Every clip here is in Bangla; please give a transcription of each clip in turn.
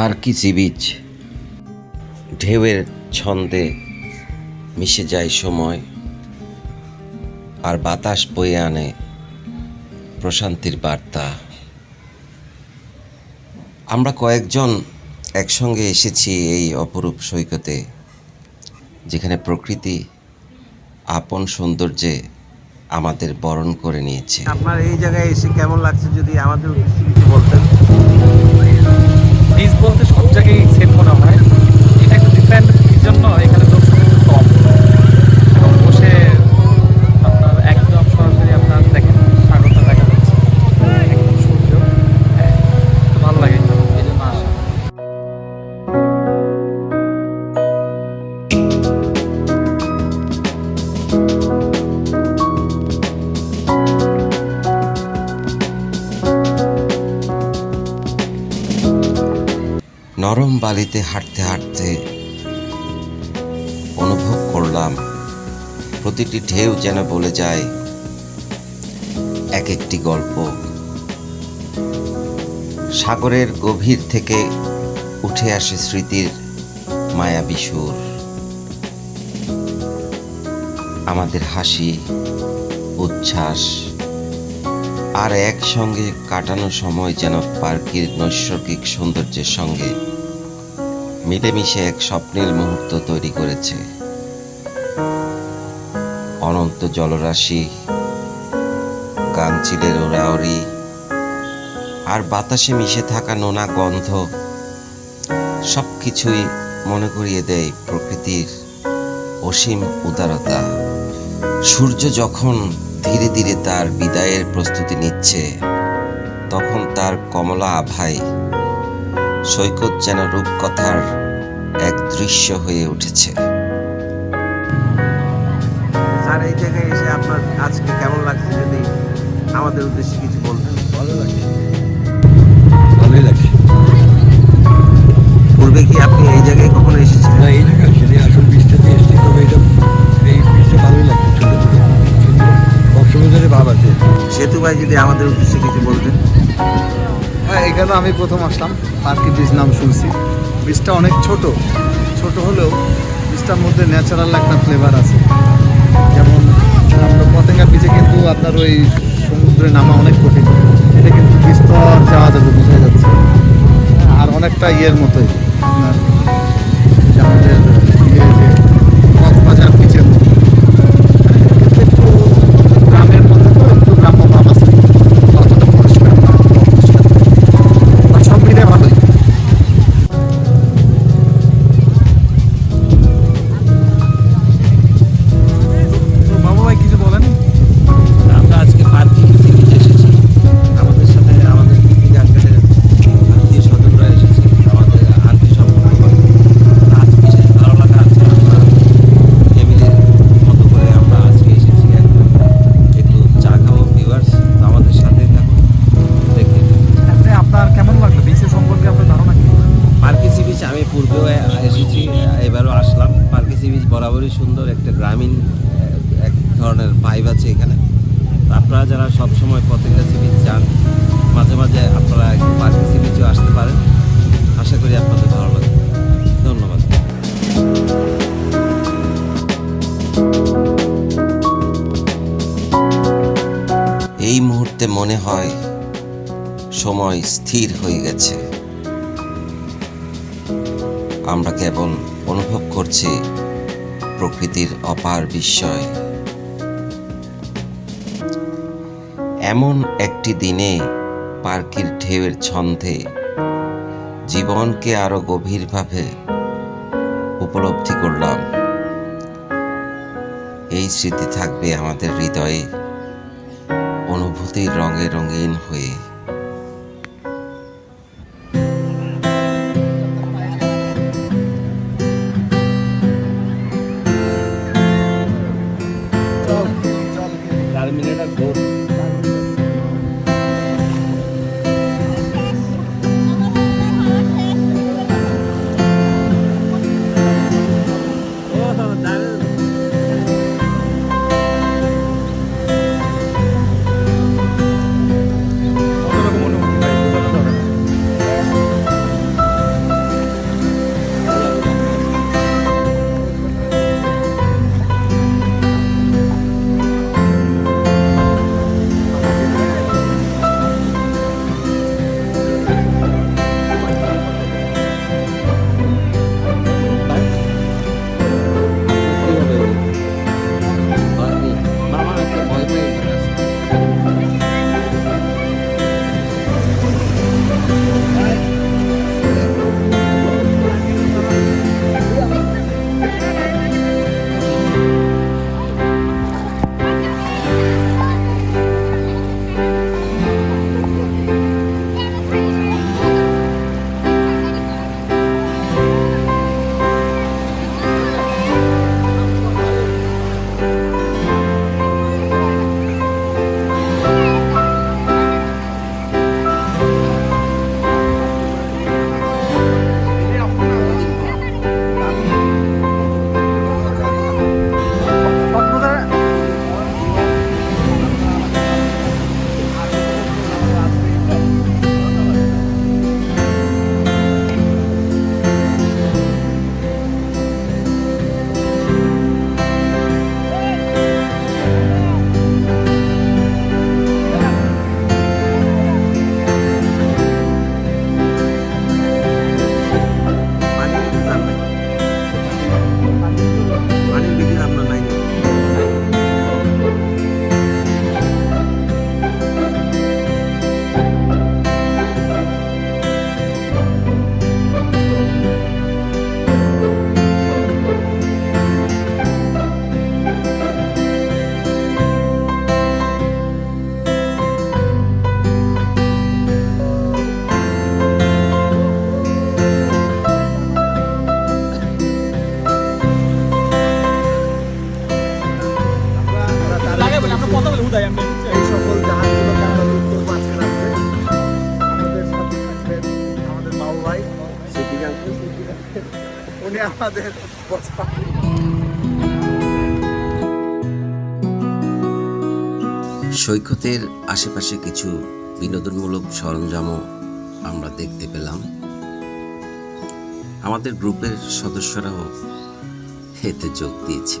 পার্কি সি বিচ ঢেউয়ের ছন্দে মিশে যায় সময়, আর বাতাস বয়ে আনে প্রশান্তির বার্তা। আমরা কয়েকজন একসঙ্গে এসেছি এই অপরূপ সৈকতে, যেখানে প্রকৃতি আপন সৌন্দর্যে আমাদের বরণ করে নিয়েছে। আপনার এই জায়গায় এসে কেমন লাগছে যদি আমাদের বলতেন? বীজ বলতে সব জায়গায় সেম মনে হয়। এটা একটু ডিফারেন্ট জন্য এখানে নরম বালিতে হাঁটতে হাঁটতে অনুভব করলাম, প্রতিটি ঢেউ যেন বলে যায় এক একটি গল্প। সাগরের গভীর থেকে উঠে আসে স্মৃতির মায়াবী সুর। আমাদের হাসি, উচ্ছ্বাস আর একসঙ্গে কাটানো সময় যেন পার্কের নৈসর্গিক সৌন্দর্যের সঙ্গে মিলেমিশে এক স্বপ্নের মুহূর্ত তৈরি করেছে। অনন্ত জলরাশি গাংচিলের ওরাওরি আর বাতাসে মিশে থাকা নোনা গন্ধ সব কিছুই মনে করিয়ে দেয় প্রকৃতির অসীম উদারতা। সূর্য যখন ধীরে ধীরে তার বিদায়ের প্রস্তুতি নিচ্ছে, তখন তার কমলা আভায় সৈকত যেন রূপকথার এক দৃশ্য হয়ে উঠেছে। স্যার এই জায়গায় এসে আপনার আজকে কেমন লাগছে যদি আমাদের উদ্দেশ্যে কিছু বলতেন? ভালো লাগছে ভালোই লাগছে পূর্বে কি আপনি এই জায়গায় কখনো এসেছিলেন? না এই জায়গা আসলে আসল বীজটাতে এসছি। তবে এটা এই বীজটা ভালোই লাগছে ছোটো ছোটো কক্সবাজারে ভাব আছে। সেতু ভাই যদি আমাদের উদ্দেশ্যে কিছু বলতেন। হ্যাঁ এখানে আমি প্রথম আসলাম। পার্কি বীজ নাম শুনছি, বীজটা অনেক ছোট। ছোট হলেও বীজটার মধ্যে ন্যাচারাল একটা ফ্লেভার আছে। যেমন পতেঙ্গা বীজে কিন্তু আপনার ওই সমুদ্রে নামা অনেক কঠিন। এটা কিন্তু বিস্তর যাওয়া যাবে বোঝা যাচ্ছে। আর অনেকটা ইয়ের মতোই। আপনার সি বিচ বরাবরই সুন্দর, একটা গ্রামীণ এক ধরনের ভাইব আছে এখানে। আপনারা যারা সব সময় পতেঙ্গা সি বিচ যান মাঝে মাঝে আপনারা পার্কি সি বিচেও আসতে পারেন। আশা করি আপনাদের ভালো লাগবে। ধন্যবাদ। এই মুহূর্তে মনে হয় সময় স্থির হয়ে গেছে। আমরা কেবল অনুভব করছি প্রকৃতির অপার বিস্ময়। এমন একটি দিনে পার্কের ঢেউয়ের ছন্দে জীবনকে আরও গভীরভাবে উপলব্ধি করলাম। এই স্মৃতি থাকবে আমাদের হৃদয়ে, অনুভূতির রঙে রঙিন হয়ে। উনি আমাদের সৈকতের আশেপাশে কিছু বিনোদনমূলক সরঞ্জামও আমরা দেখতে পেলাম। আমাদের গ্রুপের সদস্যরাও এতে যোগ দিয়েছে।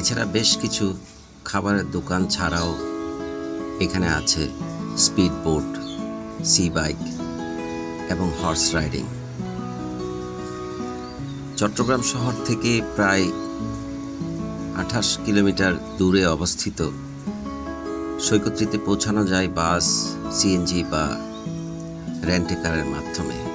এছাড়া বেশ কিছু খাবারের দোকান ছাড়াও এখানে আছে স্পিড বোট, সি বাইক এবং হর্স রাইডিং। চট্টগ্রাম শহর থেকে প্রায় আঠাশ কিলোমিটার দূরে অবস্থিত। সৈকতটিতে পৌঁছানো যায় বাস, সিএনজি বা রেন্টেকারের মাধ্যমে।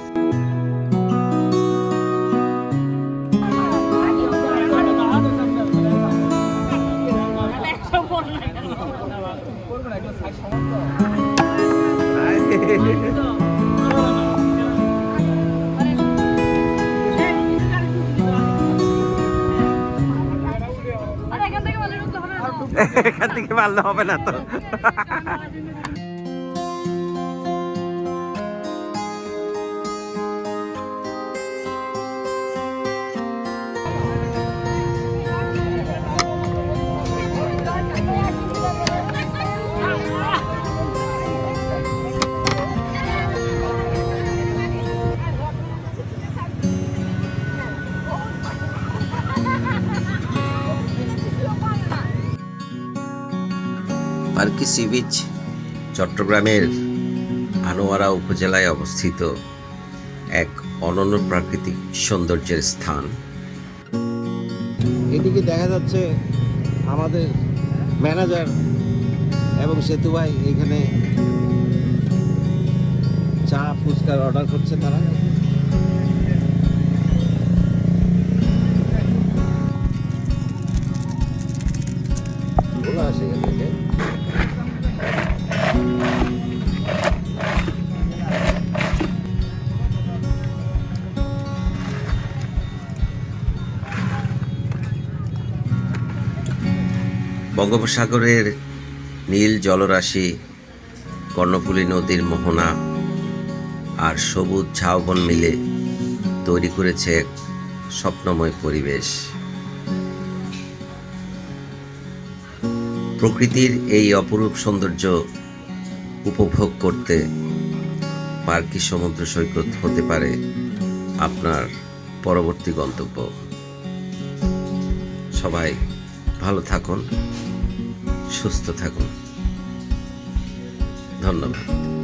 এখান থেকে পারলে হবে না তো। পার্কি সি বিচ চট্টগ্রামের আনোয়ারা উপজেলায় অবস্থিত এক অনন্য প্রাকৃতিক সৌন্দর্যের স্থান। এদিকে দেখা যাচ্ছে আমাদের ম্যানেজার এবং সেতু ভাই এখানে চা ফুচকার অর্ডার করছে তারা। বঙ্গোপসাগরের নীল জলরাশি, কর্ণফুলী নদীর মোহনা আর সবুজ ঝাউবন মিলে তৈরি করেছে স্বপ্নময় পরিবেশ। প্রকৃতির এই অপরূপ সৌন্দর্য উপভোগ করতে পার্কি সমুদ্র সৈকত হতে পারে আপনার পরবর্তী গন্তব্য। সবাই ভালো থাকুন। সুস্থ থাকুন। ধন্যবাদ।